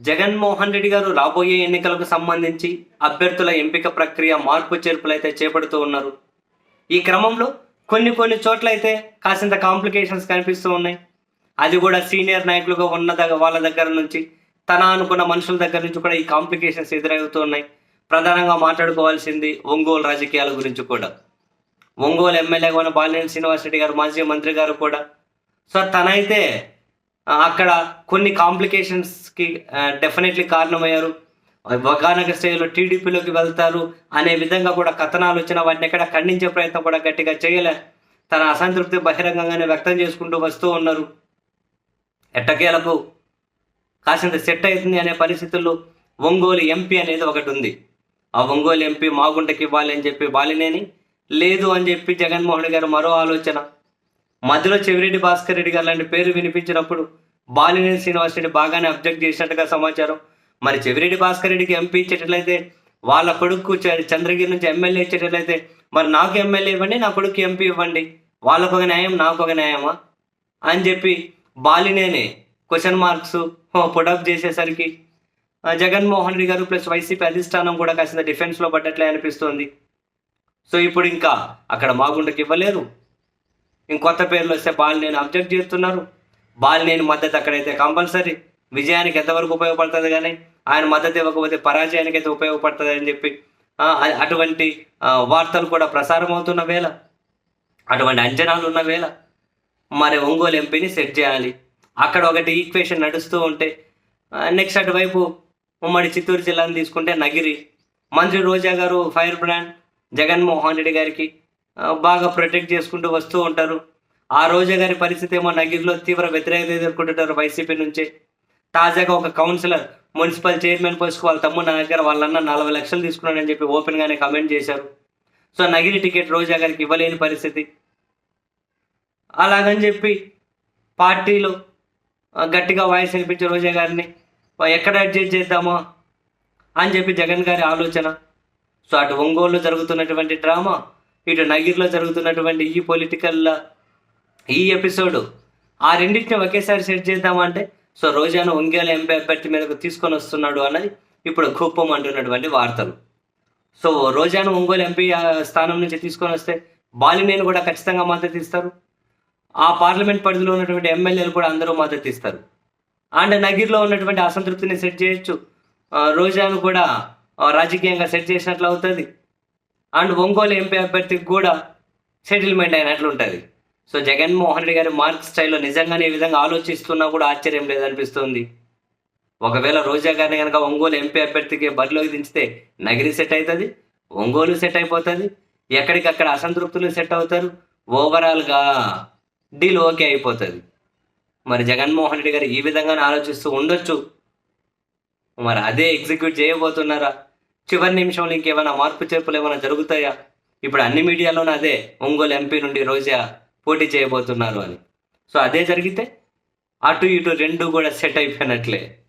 జగన్మోహన్ రెడ్డి గారు రాబోయే ఎన్నికలకు సంబంధించి అభ్యర్థుల ఎంపిక ప్రక్రియ మార్పు చేర్పులు అయితే చేపడుతూ ఉన్నారు. ఈ క్రమంలో కొన్ని కొన్ని చోట్ల అయితే కాసింత కాంప్లికేషన్స్ కనిపిస్తూ ఉన్నాయి. అది కూడా సీనియర్ నాయకులుగా ఉన్న వాళ్ళ దగ్గర నుంచి తన అనుకున్న మనుషుల దగ్గర నుంచి కూడా ఈ కాంప్లికేషన్స్ ఎదురవుతూ ఉన్నాయి. ప్రధానంగా మాట్లాడుకోవాల్సింది ఒంగోలు రాజకీయాల గురించి కూడా. ఒంగోలు ఎమ్మెల్యేగా ఉన్న బాలినేని శ్రీనివాసరెడ్డి గారు మాజీ మంత్రి గారు కూడా. సో తనైతే అక్కడ కొన్ని కాంప్లికేషన్స్కి డెఫినెట్లీ కారణమయ్యారు. వగానగర్ స్థాయిలో టీడీపీలోకి వెళ్తారు అనే విధంగా కూడా కథనాలు వచ్చిన వాటిని ఎక్కడ ఖండించే ప్రయత్నం కూడా గట్టిగా చేయలే. తన అసంతృప్తి బహిరంగంగానే వ్యక్తం చేసుకుంటూ వస్తూ ఉన్నారు. ఎట్టకేలకు కాసింత సెట్ అవుతుంది అనే పరిస్థితుల్లో ఒంగోలు ఎంపీ అనేది ఒకటి ఉంది. ఆ ఒంగోలు ఎంపీ మాగుంటకి ఇవ్వాలి అని చెప్పి బాలినేని లేదు అని చెప్పి జగన్మోహన్ గారు మరో ఆలోచన. మధ్యలో చెవిరెడ్డి భాస్కర్ రెడ్డి గారు లాంటి పేరు వినిపించినప్పుడు బాలినేని శ్రీనివాస్ రెడ్డి బాగానే అబ్జెక్ట్ చేసినట్టుగా సమాచారం. మరి చెవిరెడ్డి భాస్కర్ రెడ్డికి ఎంపీ ఇచ్చేటట్లయితే వాళ్ళ కొడుకు చ- చంద్రగిరి నుంచి ఎమ్మెల్యే ఇచ్చేటట్లయితే మరి నాకు ఎమ్మెల్యే ఇవ్వండి నా కొడుకు ఎంపీ ఇవ్వండి. వాళ్ళకు ఒక న్యాయం నాకు ఒక న్యాయమా? అని చెప్పి బాలినేని క్వశ్చన్ మార్క్స్ పుటప్ చేసేసరికి జగన్మోహన్ రెడ్డి గారు ప్లస్ వైసీపీ అధిష్టానం కూడా కాసిన డిఫెన్స్లో పడ్డట్లే అనిపిస్తోంది. సో ఇప్పుడు ఇంకా అక్కడ మాగుండకి ఇవ్వలేరు ఇంకొత్త పేర్లు వస్తే బాలినేని అబ్జెక్ట్ చేస్తున్నారు. బాలినేని మద్దతు అక్కడైతే కంపల్సరీ. విజయానికి ఎంతవరకు ఉపయోగపడుతుంది కానీ ఆయన మద్దతు ఇవ్వకపోతే పరాజయానికి అయితే ఉపయోగపడుతుంది అని చెప్పి అటువంటి వార్తలు కూడా ప్రసారం అవుతున్న వేళ అటువంటి అంచనాలు ఉన్న వేళ మరి ఒంగోలు ఎంపీని సెట్ చేయాలి. అక్కడ ఒకటి ఈక్వేషన్ నడుస్తూ ఉంటే నెక్స్ట్ అటువైపు ఉమ్మడి చిత్తూరు జిల్లాను తీసుకుంటే నగిరి. మంత్రి రోజా గారు ఫైర్ బ్రాండ్ జగన్మోహన్ రెడ్డి గారికి బాగా ప్రొటెక్ట్ చేసుకుంటూ వస్తూ ఉంటారు. ఆ రోజా గారి పరిస్థితి ఏమో నగిరిలో తీవ్ర వ్యతిరేకత ఎదుర్కొంటుంటారు వైసీపీ నుంచి. తాజాగా ఒక కౌన్సిలర్ మున్సిపల్ చైర్మన్ పోస్ట్కి వాళ్ళ తమ్ముడు నా దగ్గర వాళ్ళన్న నలభై లక్షలు తీసుకున్నాడని చెప్పి ఓపెన్గానే కమెంట్ చేశారు. సో నగిరి టికెట్ రోజా గారికి ఇవ్వలేని పరిస్థితి. అలాగని చెప్పి పార్టీలు గట్టిగా వాయిస్ వినిపించే రోజా గారిని ఎక్కడ అడ్జస్ట్ చేద్దామా? అని చెప్పి జగన్ గారి ఆలోచన. సో అటు ఒంగోలు జరుగుతున్నటువంటి డ్రామా ఇటు నగిరిలో జరుగుతున్నటువంటి ఈ పొలిటికల్ ఈ ఎపిసోడ్ ఆ రెండింటిని ఒకేసారి సెట్ చేద్దామంటే సో రోజాను ఒంగేల ఎంపీ అభ్యర్థి మీదకు తీసుకొని వస్తున్నాడు అన్నది ఇప్పుడు కుప్పం అంటున్నటువంటి వార్తలు. సో రోజాను ఒంగోలు ఎంపీ ఆ స్థానం నుంచి తీసుకొని వస్తే బాలినేని కూడా ఖచ్చితంగా మద్దతు ఇస్తారు. ఆ పార్లమెంట్ పరిధిలో ఉన్నటువంటి ఎమ్మెల్యేలు కూడా అందరూ మద్దతు ఇస్తారు. అండ్ నగిరిలో ఉన్నటువంటి అసంతృప్తిని సెట్ చేయొచ్చు. రోజాను కూడా రాజకీయంగా సెట్ చేసినట్లు అవుతుంది. అండ్ ఒంగోలు ఎంపీ అభ్యర్థికి కూడా సెటిల్మెంట్ అయినట్లు ఉంటుంది. సో జగన్మోహన్ రెడ్డి గారి మార్క్ స్టైల్లో నిజంగానే ఈ విధంగా ఆలోచిస్తున్నా కూడా ఆశ్చర్యం లేదనిపిస్తుంది. ఒకవేళ రోజా గారిని కనుక ఒంగోలు ఎంపీ అభ్యర్థికి బరిలోకి దించితే నగిరి సెట్ అవుతుంది ఒంగోలు సెట్ అయిపోతుంది ఎక్కడికక్కడ అసంతృప్తులు సెట్ అవుతారు ఓవరాల్గా డీల్ ఓకే అయిపోతుంది. మరి జగన్మోహన్ రెడ్డి గారు ఈ విధంగానే ఆలోచిస్తూ ఉండొచ్చు. మరి అదే ఎగ్జిక్యూట్ చేయబోతున్నారా? చివరి నిమిషంలో ఇంకేమైనా మార్పు చేర్పులు ఏమైనా జరుగుతాయా? ఇప్పుడు అన్ని మీడియాలోనూ అదే ఒంగోలు ఎంపీ నుండి రోజా పోటీ చేయబోతున్నారు అని. సో అదే జరిగితే అటు ఇటు రెండు కూడా సెట్ అయిపోయినట్లే.